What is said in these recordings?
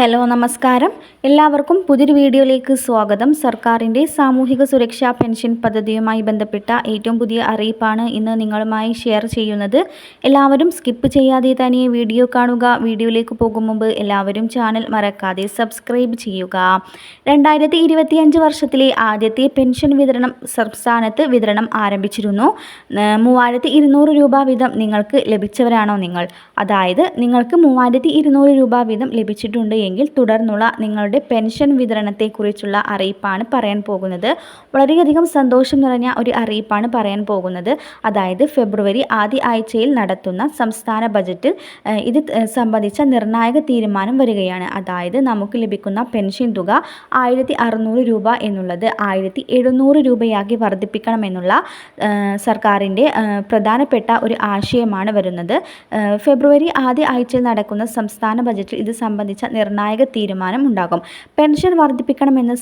Hello നമസ്കാരം. എല്ലാവർക്കും പുതിയൊരു വീഡിയോയിലേക്ക് സ്വാഗതം. സർക്കാരിന്റെ സാമൂഹിക സുരക്ഷാ പെൻഷൻ പദ്ധതിയുമായി ബന്ധപ്പെട്ട ഏറ്റവും പുതിയ അറിയിപ്പാണ് ഇന്ന് നിങ്ങളുമായി ഷെയർ ചെയ്യുന്നത്. എല്ലാവരും സ്കിപ്പ് ചെയ്യാതെ തന്നെ വീഡിയോ കാണുക. വീഡിയോയിലേക്ക് പോകും മുമ്പ് എല്ലാവരും ചാനൽ മറക്കാതെ സബ്സ്ക്രൈബ് ചെയ്യുക. രണ്ടായിരത്തി ഇരുപത്തിയഞ്ച് വർഷത്തിലെ ആദ്യത്തെ പെൻഷൻ വിതരണം സംസ്ഥാനത്ത് വിതരണം ആരംഭിച്ചിരുന്നു. മൂവായിരത്തി ഇരുന്നൂറ് രൂപ വീതം നിങ്ങൾക്ക് ലഭിച്ചവരാണോ നിങ്ങൾ? അതായത് നിങ്ങൾക്ക് മൂവായിരത്തി ഇരുന്നൂറ് രൂപ വീതം ലഭിച്ചിട്ടുണ്ട് എങ്കിൽ തുടർന്നുള്ള നിങ്ങളുടെ പെൻഷൻ വിതരണത്തെക്കുറിച്ചുള്ള അറിയിപ്പാണ് പറയാൻ പോകുന്നത്. വളരെയധികം സന്തോഷം നിറഞ്ഞ ഒരു അറിയിപ്പാണ് പറയാൻ പോകുന്നത്. അതായത് ഫെബ്രുവരി ആദ്യ ആഴ്ചയിൽ നടത്തുന്ന സംസ്ഥാന ബജറ്റിൽ ഇത് സംബന്ധിച്ച നിർണായക തീരുമാനം വരികയാണ്. അതായത് നമുക്ക് ലഭിക്കുന്ന പെൻഷൻ തുക ആയിരത്തി അറുന്നൂറ് രൂപ എന്നുള്ളത് ആയിരത്തി എഴുന്നൂറ് രൂപയാക്കി വർദ്ധിപ്പിക്കണമെന്നുള്ള സർക്കാരിന്റെ പ്രധാനപ്പെട്ട ഒരു ആശയമാണ് വരുന്നത്. ഫെബ്രുവരി ആദ്യ ആഴ്ചയിൽ നടക്കുന്ന സംസ്ഥാന ബജറ്റിൽ ഇത് സംബന്ധിച്ച നിർണായക തീരുമാനം ഉണ്ടാകും പെൻഷൻ വർദ്ധിപ്പിക്കണമെന്ന്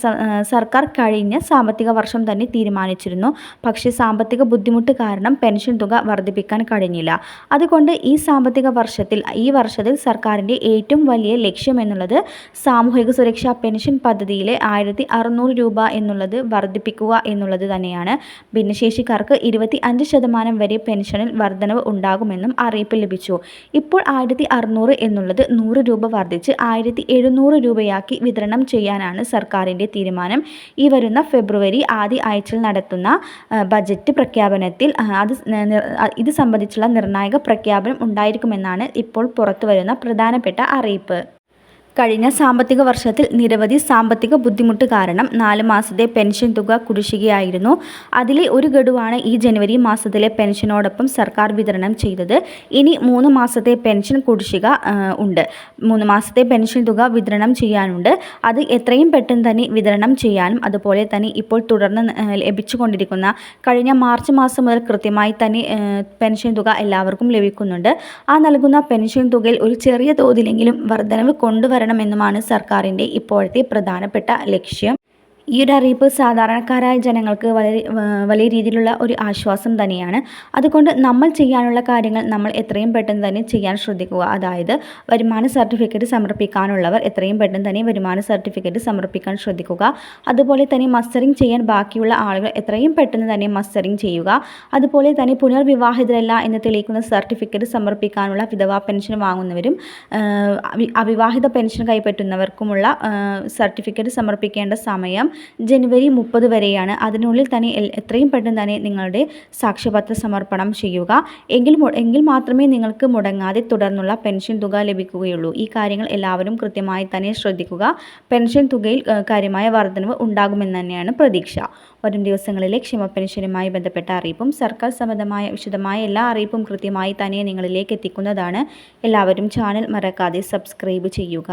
സർക്കാർ കഴിഞ്ഞ സാമ്പത്തിക വർഷം തന്നെ തീരുമാനിച്ചിരുന്നു. പക്ഷേ സാമ്പത്തിക ബുദ്ധിമുട്ട് കാരണം പെൻഷൻ തുക വർദ്ധിപ്പിക്കാൻ കഴിഞ്ഞില്ല. അതുകൊണ്ട് ഈ സാമ്പത്തിക വർഷത്തിൽ ഈ വർഷത്തിൽ സർക്കാരിന്റെ ഏറ്റവും വലിയ ലക്ഷ്യം എന്നുള്ളത് സാമൂഹിക സുരക്ഷാ പെൻഷൻ പദ്ധതിയിലെ ആയിരത്തി അറുന്നൂറ് രൂപ എന്നുള്ളത് വർദ്ധിപ്പിക്കുക എന്നുള്ളത് തന്നെയാണ്. ഭിന്നശേഷിക്കാർക്ക് ഇരുപത്തി അഞ്ച് ശതമാനം വരെ പെൻഷനിൽ വർധനവ് ഉണ്ടാകുമെന്നും അറിയിപ്പ് ലഭിച്ചു. ഇപ്പോൾ ആയിരത്തി അറുന്നൂറ് എന്നുള്ളത് നൂറ് രൂപ വർദ്ധിച്ച് ആയിരത്തി ആയിരത്തി എഴുന്നൂറ് രൂപയാക്കി വിതരണം ചെയ്യാനാണ് സർക്കാരിന്റെ തീരുമാനം. ഈ വരുന്ന ഫെബ്രുവരി ആദ്യ ആഴ്ചയിൽ നടത്തുന്ന ബജറ്റ് പ്രഖ്യാപനത്തിൽ അത് ഇത് സംബന്ധിച്ചുള്ള നിർണായക പ്രഖ്യാപനം ഉണ്ടായിരിക്കുമെന്നാണ് ഇപ്പോൾ പുറത്തുവരുന്ന പ്രധാനപ്പെട്ട അറിയിപ്പ്. കഴിഞ്ഞ സാമ്പത്തിക വർഷത്തിൽ നിരവധി സാമ്പത്തിക ബുദ്ധിമുട്ട് കാരണം നാല് മാസത്തെ പെൻഷൻ തുക കുടിശ്ശികയായിരുന്നു. അതിലെ ഒരു ഗഡുവാണ് ഈ ജനുവരി മാസത്തിലെ പെൻഷനോടൊപ്പം സർക്കാർ വിതരണം ചെയ്തത്. ഇനി മൂന്ന് മാസത്തെ പെൻഷൻ കുടിശ്ശിക ഉണ്ട്. മൂന്ന് മാസത്തെ പെൻഷൻ തുക വിതരണം ചെയ്യാനുണ്ട്. അത് എത്രയും പെട്ടെന്ന് തന്നെ വിതരണം ചെയ്യാനും അതുപോലെ തന്നെ ഇപ്പോൾ തുടർന്ന് ലഭിച്ചുകൊണ്ടിരിക്കുന്ന കഴിഞ്ഞ മാർച്ച് മാസം മുതൽ കൃത്യമായി തന്നെ പെൻഷൻ തുക എല്ലാവർക്കും ലഭിക്കുന്നുണ്ട്. ആ നൽകുന്ന പെൻഷൻ തുകയിൽ ഒരു ചെറിയ തോതിലെങ്കിലും വർധനവ് കൊണ്ടുവരണം എന്നുമാണ് സർക്കാരിന്റെ ഇപ്പോഴത്തെ പ്രധാനപ്പെട്ട ലക്ഷ്യം. ഈ ഒരു അറിയിപ്പ് സാധാരണക്കാരായ ജനങ്ങൾക്ക് വളരെ വലിയ രീതിയിലുള്ള ഒരു ആശ്വാസം തന്നെയാണ്. അതുകൊണ്ട് നമ്മൾ ചെയ്യാനുള്ള കാര്യങ്ങൾ നമ്മൾ എത്രയും പെട്ടെന്ന് തന്നെ ചെയ്യാൻ ശ്രദ്ധിക്കുക. അതായത് വരുമാന സർട്ടിഫിക്കറ്റ് സമർപ്പിക്കാനുള്ളവർ എത്രയും പെട്ടെന്ന് തന്നെ വരുമാന സർട്ടിഫിക്കറ്റ് സമർപ്പിക്കാൻ ശ്രദ്ധിക്കുക. അതുപോലെ തന്നെ മസ്റ്ററിംഗ് ചെയ്യാൻ ബാക്കിയുള്ള ആളുകൾ എത്രയും പെട്ടെന്ന് തന്നെ മസ്റ്ററിംഗ് ചെയ്യുക. അതുപോലെ തന്നെ പുനർവിവാഹിതരല്ല എന്ന് തെളിയിക്കുന്ന സർട്ടിഫിക്കറ്റ് സമർപ്പിക്കാനുള്ള വിധവാ പെൻഷൻ വാങ്ങുന്നവരും അവിവാഹിത പെൻഷൻ കൈപ്പറ്റുന്നവർക്കുമുള്ള സർട്ടിഫിക്കറ്റ് സമർപ്പിക്കേണ്ട സമയം ജനുവരി മുപ്പത് വരെയാണ്. അതിനുള്ളിൽ തന്നെ എത്രയും പെട്ടെന്ന് തന്നെ നിങ്ങളുടെ സാക്ഷ്യപത്ര സമർപ്പണം ചെയ്യുക. എങ്കിൽ എങ്കിൽ മാത്രമേ നിങ്ങൾക്ക് മുടങ്ങാതെ തുടർന്നുള്ള പെൻഷൻ തുക ലഭിക്കുകയുള്ളൂ. ഈ കാര്യങ്ങൾ എല്ലാവരും കൃത്യമായി തന്നെ ശ്രദ്ധിക്കുക. പെൻഷൻ തുകയിൽ കാര്യമായ വർധനവ് ഉണ്ടാകുമെന്ന് തന്നെയാണ് പ്രതീക്ഷ. വരും ദിവസങ്ങളിലെ ക്ഷമ പെൻഷനുമായി ബന്ധപ്പെട്ട അറിയിപ്പും സർക്കാർ സംബന്ധമായ വിശദമായ എല്ലാ അറിയിപ്പും കൃത്യമായി തന്നെ നിങ്ങളിലേക്ക് എത്തിക്കുന്നതാണ്. എല്ലാവരും ചാനൽ മറക്കാതെ സബ്സ്ക്രൈബ് ചെയ്യുക.